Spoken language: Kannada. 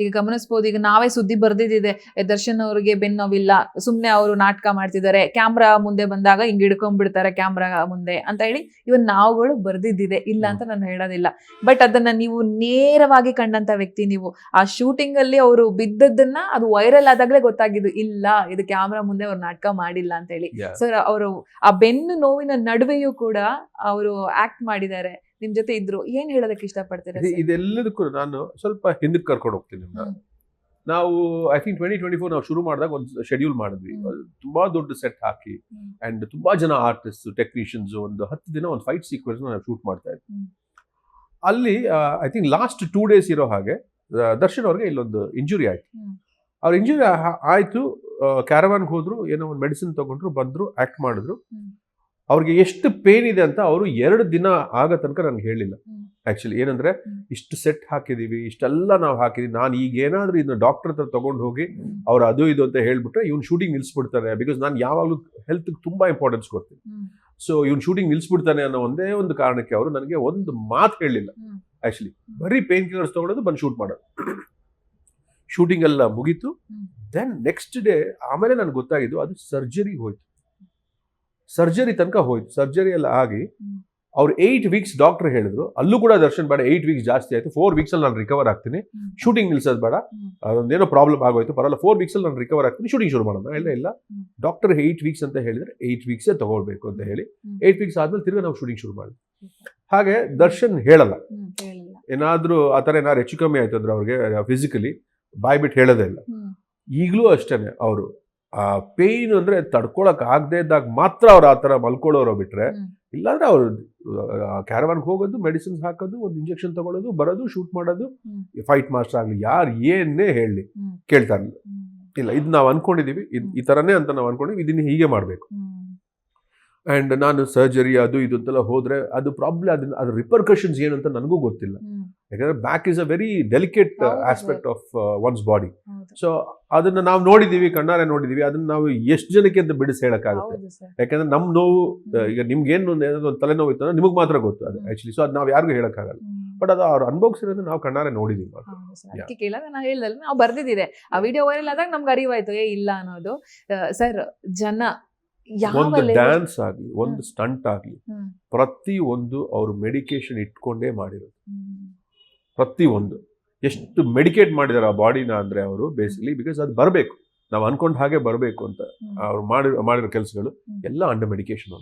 ಈಗ ಗಮನಿಸಬಹುದು ಈಗ ನಾವೇ ಸುದ್ದಿ ಬರ್ದಿದ್ದಿದೆ ದರ್ಶನ್ ಅವರಿಗೆ ಬೆನ್ನೋವಿಲ್ಲ ಸುಮ್ನೆ ಅವರು ನಾಟಕ ಮಾಡ್ತಿದ್ದಾರೆ ಕ್ಯಾಮ್ರಾ ಮುಂದೆ ಬಂದಾಗ ಹಿಂಗ್ ಹಿಡ್ಕೊಂಡ್ಬಿಡ್ತಾರೆ ಕ್ಯಾಮ್ರಾ ಮುಂದೆ ಅಂತ ಹೇಳಿ ಇವನ್ ನಾವುಗಳು ಬರ್ದಿದ್ದಿದೆ ಇಲ್ಲ ಅಂತ ನಾನು ಹೇಳೋದಿಲ್ಲ. ಬಟ್ ಅದನ್ನ ನೀವು ನೇರವಾಗಿ ಕಂಡಂತ ವ್ಯಕ್ತಿ ನೀವು. ಆ ಶೂಟಿಂಗ್ ಅಲ್ಲಿ ಅವರು ಬಿದ್ದದ್ದನ್ನ ಅದು ವೈರಲ್ ಆದಾಗ್ಲೇ ಗೊತ್ತಾಗಿದ್ದು ಇಲ್ಲ ಇದು ಕ್ಯಾಮ್ರಾ ಮುಂದೆ ಅವ್ರು ನಾಟಕ ಮಾಡಿಲ್ಲ ಅಂತ ಹೇಳಿ. ಸರ್ ಅವರು ಆ ಬೆನ್ನು ನೋವಿನ ನಡುವೆಯೂ ಕೂಡ ಅವರು ಆಕ್ಟ್ ಮಾಡಿದ್ದಾರೆ. ನಿಮ್ ಜೊತೆ ಇದ್ರು ಏನ್ ಹೇಳೋದಕ್ಕೆ ಇಷ್ಟಪಡ್ತೀರಾ? ಇದೆಲ್ಲದಕ್ಕೂ ನಾನು ಸ್ವಲ್ಪ ಹಿಂದಕ್ಕೆ ಕರ್ಕೊಂಡು ಹೋಗ್ತೀನಿ ನಾವು I think twenty twenty four ನಾವು ಶುರು ಮಾಡಿದಾಗ ಒಂದು ಶೆಡ್ಯೂಲ್ ಮಾಡಿದ್ವಿ ತುಂಬಾ ದೊಡ್ಡ ಸೆಟ್ ಹಾಕಿ. ಅಂಡ್ ತುಂಬಾ ಜನ ಆರ್ಟಿಸ್ಟ್ ಟೆಕ್ನಿಷಿಯನ್ಸ್ ಒಂದು ಹತ್ತು ದಿನ ಒಂದು ಫೈಟ್ ಸೀಕ್ವೆನ್ಸ್ ನಾವು ಶೂಟ್ ಮಾಡ್ತಾ ಇದ್ವಿ ಅಲ್ಲಿ I think last two days ಇರೋ ಹಾಗೆ ದರ್ಶನ್ ಅವ್ರಿಗೆ ಇಲ್ಲೊಂದು ಇಂಜುರಿ ಆಯ್ತು. ಅವ್ರ ಇಂಜುರಿ ಆಯ್ತು ಕ್ಯಾರವಾನ್ಗೆ ಹೋದ್ರು ಏನೋ ಒಂದು ಮೆಡಿಸಿನ್ ತಗೊಂಡ್ರು ಬಂದ್ರು ಆಕ್ಟ್ ಮಾಡಿದ್ರು. ಅವ್ರಿಗೆ ಎಷ್ಟು ಪೇನ್ ಇದೆ ಅಂತ ಅವರು ಎರಡು ದಿನ ಆಗ ತನಕ ನನಗೆ ಹೇಳಿಲ್ಲ. ಆ್ಯಕ್ಚುಲಿ ಏನಂದರೆ. ಇಷ್ಟು ಸೆಟ್ ಹಾಕಿದೀವಿ ಇಷ್ಟೆಲ್ಲ ನಾವು ಹಾಕಿದೀವಿ ನಾನು ಈಗ ಏನಾದ್ರೂ ಇದನ್ನ ಡಾಕ್ಟರ್ ಹತ್ರ ತಗೊಂಡು ಹೋಗಿ ಅವ್ರು ಅದು ಇದು ಅಂತ ಹೇಳಿಬಿಟ್ರೆ ಇವ್ನು ಶೂಟಿಂಗ್ ನಿಲ್ಸ್ಬಿಡ್ತಾರೆ ಬಿಕಾಸ್ ನಾನು ಯಾವಾಗಲೂ ಹೆಲ್ತ್ ತುಂಬಾ ಇಂಪಾರ್ಟೆನ್ಸ್ ಕೊಡ್ತೀನಿ. ಸೊ ಇವ್ನು ಶೂಟಿಂಗ್ ನಿಲ್ಸ್ಬಿಡ್ತಾನೆ ಅನ್ನೋ ಒಂದೇ ಒಂದು ಕಾರಣಕ್ಕೆ ಅವರು ನನಗೆ ಒಂದು ಮಾತು ಹೇಳಿಲ್ಲ. ಆ್ಯಕ್ಚುಲಿ ಬರೀ ಪೇನ್ ಕಿಲ್ಲರ್ಸ್ ತೊಗೊಳೋದು ಬಂದು ಶೂಟ್ ಮಾಡೋದು. ಶೂಟಿಂಗ್ ಎಲ್ಲ ಮುಗೀತು. ದೆನ್ ನೆಕ್ಸ್ಟ್ ಡೇ ಆಮೇಲೆ ನನಗೆ ಗೊತ್ತಾಗಿದ್ದು ಅದು ಸರ್ಜರಿ ಹೋಯ್ತು. ಸರ್ಜರಿ ತನಕ ಹೋಯ್ತು. ಸರ್ಜರಿ ಎಲ್ಲ ಆಗಿ. ಅವ್ರು ಏಯ್ಟ್ ವೀಕ್ಸ್ ಡಾಕ್ಟರ್ ಹೇಳಿದ್ರು. ಅಲ್ಲೂ ಕೂಡ ದರ್ಶನ್ ಬೇಡ ಏಯ್ಟ್ ವೀಕ್ಸ್ ಜಾಸ್ತಿ ಆಯ್ತು. ಫೋರ್ ವೀಕ್ಸ್ ಅಲ್ಲಿ ನಾನು ರಿಕವರ್ ಆಗ್ತೀನಿ. ಶೂಟಿಂಗ್ ನಿಲ್ಸೋದು ಬೇಡ. ಅದೊಂದೇನೋ ಪ್ರಾಬ್ಲಮ್ ಆಗೋಯ್ತು. ಪರಲ್ಲ ಫೋರ್ ವೀಕ್ಸ್ ಅಲ್ಲಿ ನಾನು ರಿಕವರ್ ಆಗ್ತೀನಿ. ಶೂಟಿಂಗ್ ಶುರು ಮಾಡೋಣ. ಇಲ್ಲ ಇಲ್ಲ. ಡಾಕ್ಟರ್ ಏಯ್ಟ್ ವೀಕ್ಸ್ ಅಂತ ಹೇಳಿದ್ರೆ ಏಯ್ಟ್ ವೀಕ್ಸೇ ತಗೊಳ್ಬೇಕು ಅಂತ ಹೇಳಿ. ಏಯ್ಟ್ ವೀಕ್ಸ್ ಆದ್ಮೇಲೆ ತಿರ್ಗಿ ನಾವು ಶೂಟಿಂಗ್ ಶುರು ಮಾಡಿದ್ವಿ ಹಾಗೆ ದರ್ಶನ್ ಹೇಳಲ್ಲ. ಏನಾದರೂ ಆ ಥರ ಏನಾದ್ರು ಹೆಚ್ಚು ಕಮ್ಮಿ ಆಯ್ತು ಅಂದ್ರೆ ಅವ್ರಿಗೆ ಫಿಸಿಕಲಿ ಬಾಯ್ಬಿಟ್ಟು ಹೇಳೋದೇ ಇಲ್ಲ. ಈಗಲೂ ಅಷ್ಟೇ ಅವರು. ಆ ಪೇಯ್ನ್ ಅಂದ್ರೆ ತಡ್ಕೊಳಕ್ ಆಗದೆ ಇದ್ದಾಗ ಮಾತ್ರ ಅವ್ರು ಆ ಥರ ಮಲ್ಕೊಳ್ಳೋರು ಬಿಟ್ರೆ ಇಲ್ಲಾಂದ್ರೆ ಅವರು ಕ್ಯಾರವಾನ್ಗೆ ಹೋಗೋದು ಮೆಡಿಸಿನ್ಸ್ ಹಾಕೋದು ಒಂದು ಇಂಜೆಕ್ಷನ್ ತಗೊಳ್ಳೋದು ಬರೋದು ಶೂಟ್ ಮಾಡೋದು ಫೈಟ್ ಮಾಸ್ಟರ್ ಆಗಲಿ ಯಾರು ಏನೇ ಹೇಳಲಿ. ಕೇಳ್ತಾ ಇರಲಿಲ್ಲ. ಇಲ್ಲ ಇದು ನಾವು ಅನ್ಕೊಂಡಿದೀವಿ ಇದ್ ಈ ಥರನೇ ಅಂತ ನಾವು ಅನ್ಕೊಂಡಿವಿ ಇದನ್ನ ಹೀಗೆ ಮಾಡಬೇಕು. ಆ್ಯಂಡ್ ನಾನು ಸರ್ಜರಿ ಅದು ಇದು ಅಂತೆಲ್ಲ ಹೋದರೆ ಅದು ಪ್ರಾಬ್ಲಮ್ ಅದನ್ನ ಅದ್ರ ರಿಪರ್ಕಷನ್ಸ್ ಏನು ಅಂತ ನನಗೂ ಗೊತ್ತಿಲ್ಲ. ಯಾಕಂದರೆ back is a very delicate aspect of one's body. So ಅದನ್ನ ನಾವು ನೋಡಿದ್ದೀವಿ ಕಣ್ಣಾರೆ ನೋಡಿದ್ದೀವಿ ಅದನ್ನ ನಾವು ಎಷ್ಟು ಜನಕ್ಕೆ ಅಂತ ಬಿಡಿಸಿ ಹೇಳೋಕ್ಕಾಗುತ್ತೆ. ಯಾಕಂದರೆ ನಮ್ಮ ನೋವು ಈಗ ನಿಮ್ಗೇನು ಏನು ಏನಾದ್ರು ಒಂದು ತಲೆನೋವು ಇತ್ತು ನಿಮಗೆ ಮಾತ್ರ ಗೊತ್ತು ಅದು ಆ್ಯಕ್ಚುಲಿ ಸೊ ಅದು ನಾವು ಯಾರಿಗೂ ಹೇಳೋಕ್ಕಾಗಲ್ಲ. ಬಟ್ ಅದು ಅವ್ರು ಅನುಭವಿಸಿರೋದು ನಾವು ಕಣ್ಣಾರೆ ನೋಡಿದೀವಿ ಅದಕ್ಕೆ ಕೇಳಿದಾಗ ನಾನು ಹೇಳ್ದಲ್ಲ ನಾವು ಬರ್ದಿದ್ದೆ ಆ ವಿಡಿಯೋ ವೈರಲ್ ಆದಾಗ ನಮ್ಗೆ ಅರಿವಾಯ್ತು ಏ ಇಲ್ಲ ಅನ್ನೋದು. ಸರ್ ಜನ ಒಂದು ಡ್ಯಾನ್ಸ್ ಆಗಲಿ ಒಂದು ಸ್ಟಂಟ್ ಆಗಲಿ. ಪ್ರತಿ ಒಂದು ಅವರು ಮೆಡಿಕೇಶನ್ ಇಟ್ಕೊಂಡೇ ಮಾಡಿರೋದು. ಪ್ರತಿ ಒಂದು ಎಷ್ಟು ಮೆಡಿಕೇಟ್ ಮಾಡಿದಾರೆ ಆ ಬಾಡಿನ ಅಂದ್ರೆ ಅವರು ಬೇಸಿಕಲಿ ಬಿಕಾಸ್ ಅದು ಬರಬೇಕು ನಾವು ಅನ್ಕೊಂಡ ಹಾಗೆ ಬರಬೇಕು ಅಂತ. ಅವ್ರು ಮಾಡಿ ಮಾಡಿರೋ ಕೆಲಸಗಳು. ಎಲ್ಲ ಅಂಡರ್ ಮೆಡಿಕೇಶನ್